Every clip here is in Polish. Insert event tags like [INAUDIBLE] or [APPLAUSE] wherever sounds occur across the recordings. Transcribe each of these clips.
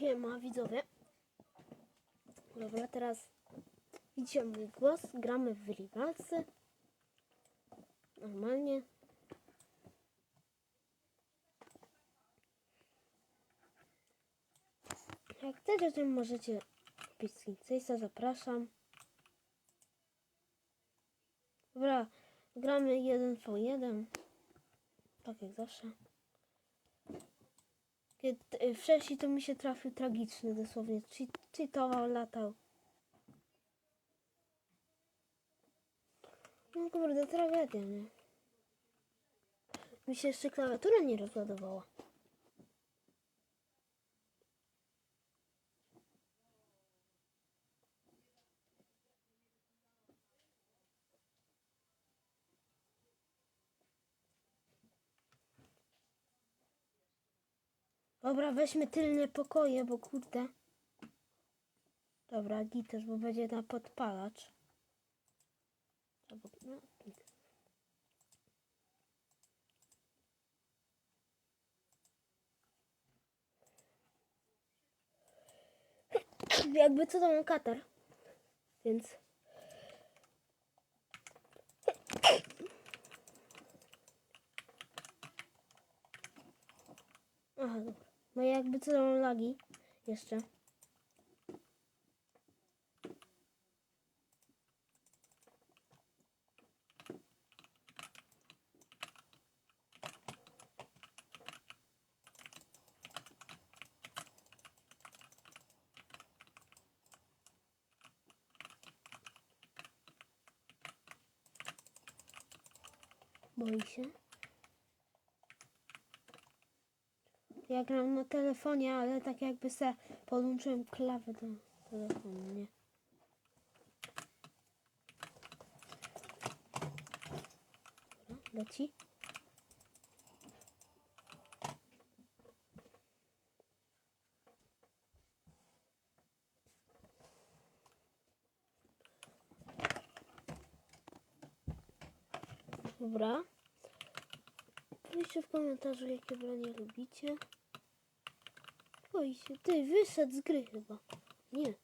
Siema widzowie. Dobra, teraz widzicie mój głos. Gramy w Rivalsy. Normalnie. Jak chcecie, to możecie kupić Skincase'a, zapraszam. Dobra, gramy 1v1. Tak jak zawsze. Y, wcześniej to mi się trafił tragiczny dosłownie. Cheat, cheatował, latał. No kurde, tragedia, nie? Mi się jeszcze klawiatura nie rozładowała. Dobra, weźmy tylne pokoje, bo kurde. Dobra, gites, bo będzie na podpalacz. No. [COUGHS] Jakby co to mam katar. Więc. [COUGHS] Aha, dobra. No jakby co mam lagi. Jeszcze. Boi się. Ja gram na telefonie, ale tak jakby se podłączyłem klawę do telefonu, nie? Dobra, leci. Dobra. Piszcie w komentarzu, jakie bronie lubicie. Boi się. Ty, wyszedł z gry chyba. Nie.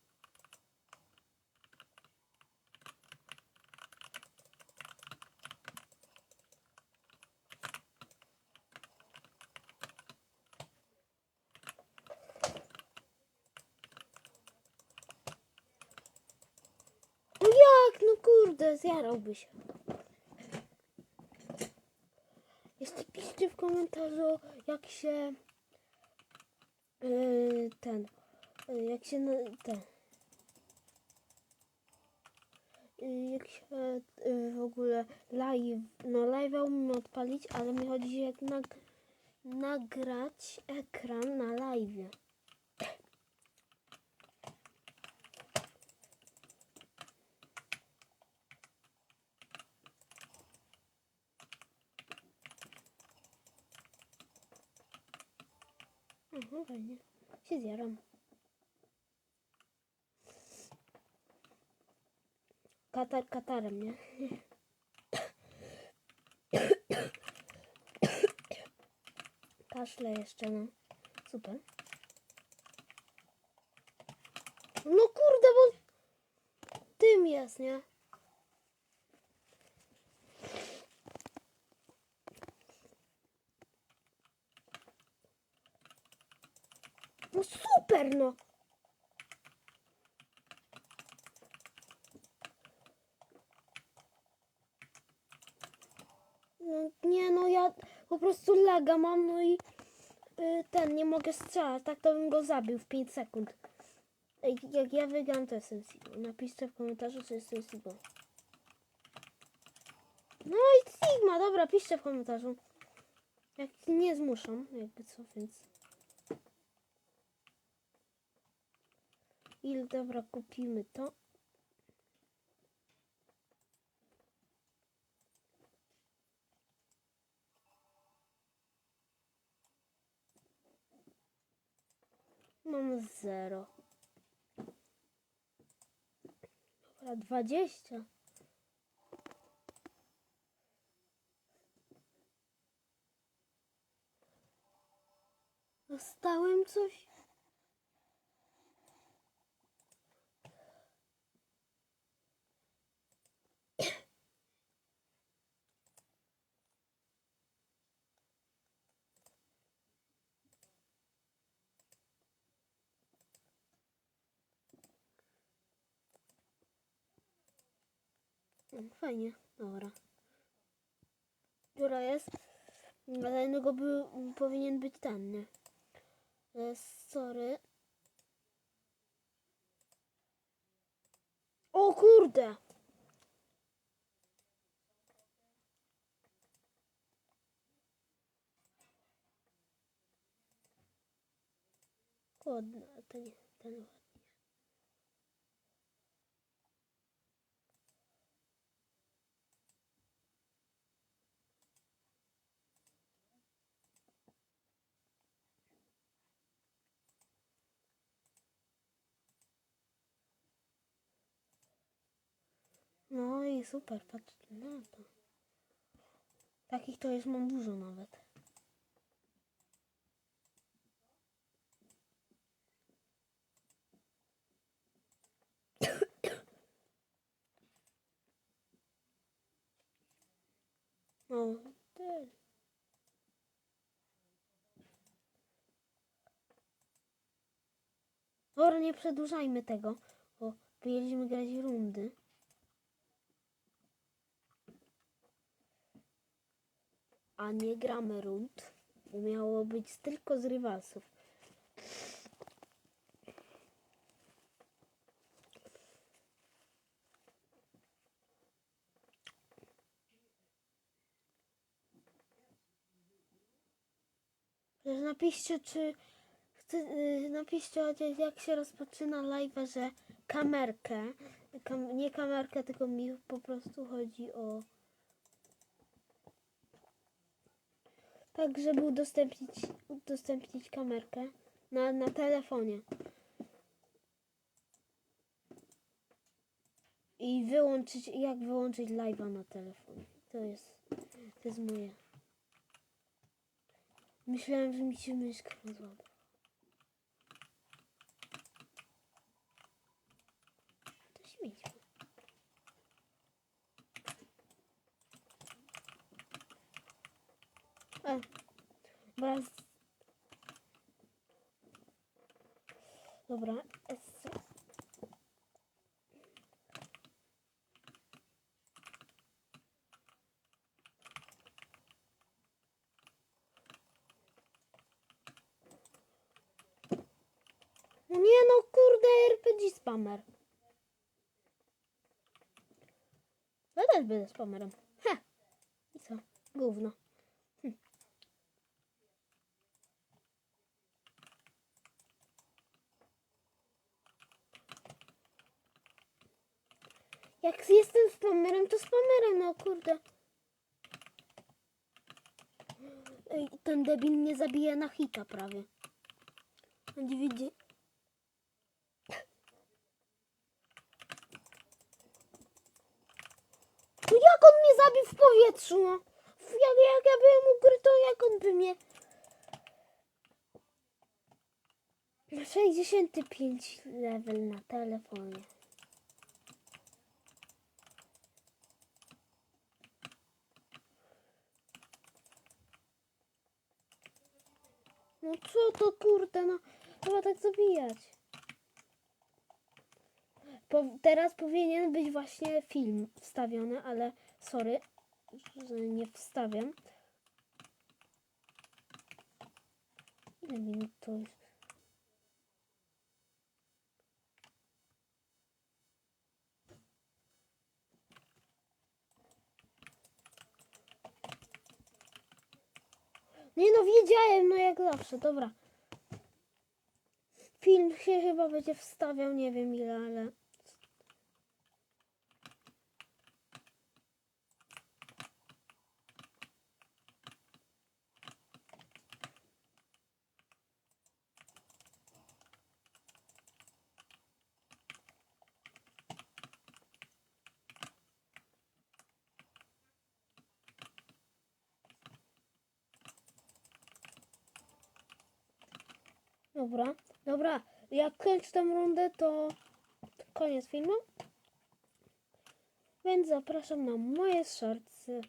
No jak? No kurde, zjarałby się. Jeszcze piszcie w komentarzu, jak się yy, ten, yy, jak się ten, yy, jak się w ogóle live, no live'a umiem odpalić, ale mi chodzi jak nag, nagrać ekran na live. Aha, fajnie. Się zjaram. Katar katarem, nie? [COUGHS] Kaszle jeszcze, no. Super. No kurde, bo tym jest, nie? No super, no. No nie, no ja po prostu laga mam, no i y, ten, nie mogę strzelać, tak to bym go zabił w 5 sekund. Ej, jak ja wygram, to jestem Sigma. Napiszcie w komentarzu, czy jestem Sigma. No i Sigma, dobra, piszcie w komentarzu. Jak nie zmuszam, jakby co, więc... Ile dobra, kupimy to. Mam zero. Dobra, dwadzieścia. Dostałem coś? Fajnie, dobra. Dziura jest, ale innego by, powinien być ten, nie? E, Sorry. O kurde! A ten, ten No i super, patrzcie na to. Takich to jest mam dużo nawet. [COUGHS] No, ty. Dobra, nie przedłużajmy tego, bo mieliśmy grać rundy. A nie gramy rund, bo miało być tylko z rywalsów. Napiszcie, czy chce, y, napiszcie jak się rozpoczyna live, że kamerkę, kam, nie kamerkę, tylko mi po prostu chodzi o tak, żeby udostępnić, udostępnić kamerkę na, na telefonie. I wyłączyć, jak wyłączyć live'a na telefonie. To jest, to jest moje. Myślałem, że mi się myszka rozładowała. To śmieci. E, Dobra. Dobra. No nie no, kurde, RPG spamer. Ja też będę spamerem. Ha! I co? Gówno. Jak jestem spamerem, to spamerem, no kurde. Ej, ten debil mnie zabija na hita prawie. Będzie widzi... No jak on mnie zabił w powietrzu, no? Jak, jak ja byłem ukryty, jak on by mnie... 65 level na telefonie. No co to kurde, no trzeba tak zabijać. Po, teraz powinien być właśnie film wstawiony, ale sorry, że nie wstawiam. Ile minut to? Nie no, wiedziałem, no jak zawsze, dobra. Film się chyba będzie wstawiał, nie wiem ile, ale... Dobra, dobra. Jak kończę tę rundę, to koniec filmu. Więc zapraszam na moje shortsy.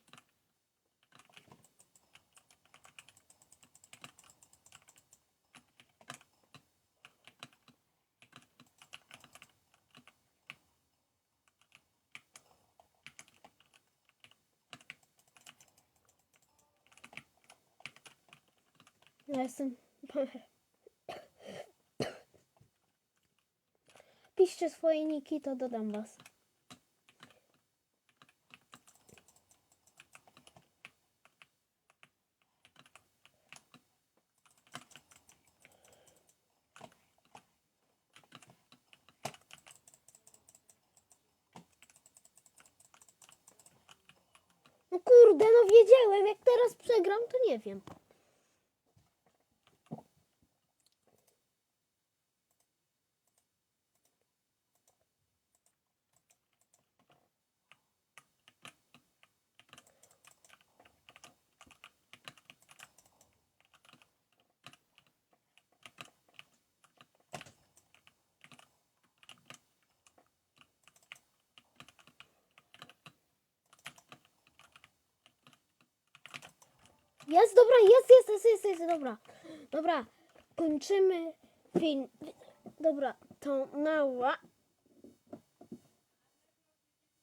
Ja jestem... [LAUGHS] Piszcie swoje niki, to dodam was. No kurde, no wiedziałem, jak teraz przegram, to nie wiem. Jest, dobra, jest, jest, jest, jest, jest, dobra. Dobra, kończymy film. Dobra, to nała.